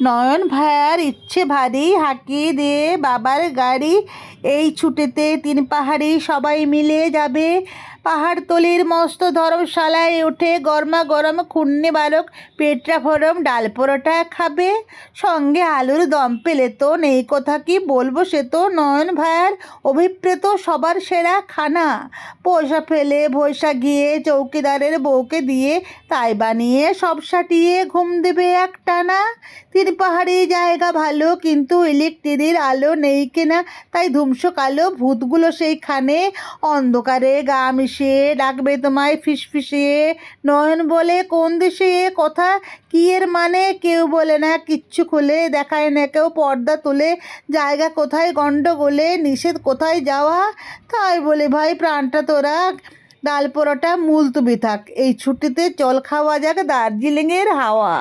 নয়ন ভাইয়ার ইচ্ছে ভারী হাঁকিয়ে দিয়ে বাবার গাড়ি, এই ছুটিতে তিন পাহাড়ি সবাই মিলে যাবে। পাহাড়তলির মস্ত ধর্মশালায় উঠে গরমা গরম খুন্নি বালক পেটরা ফরম ডাল পরোটা খাবে। সঙ্গে আলুর দম পেলে তো নেই কথা কি বলব সে তো নয়ন ভাইয়ার অভিপ্রেত সবার সেরা খানা। পয়সা ফেলে ভৈসা গিয়ে চৌকিদারের বউকে দিয়ে তাই বানিয়ে সব সাটিয়ে ঘুম দেবে একটানা। তিন পাহাড়ি জায়গা ভালো কিন্তু ইলেকট্রিকের আলো নেই কিনা। তাই ধুমসো কালো ভূতগুলো সেইখানে। অন্ধকারে গা মিশিয়ে ডাকবে তোমায় ফিসফিসিয়ে নয়ন বলে, কোন দেশে? এ কথা কি এর মানে? কেউ বলে না, কিচ্ছু খুলে দেখায় না কেউ। পর্দা তুলে, জায়গা কোথায়? গন্ডগোলে? নিষেধ কোথায় যাওয়া? তাই বলে, ভাই, প্রাণটা তোরা, ডাল পরোটা মুলতুবি থাক। এই ছুটিতে চল খাওয়া যাক দার্জিলিংয়ের হাওয়া।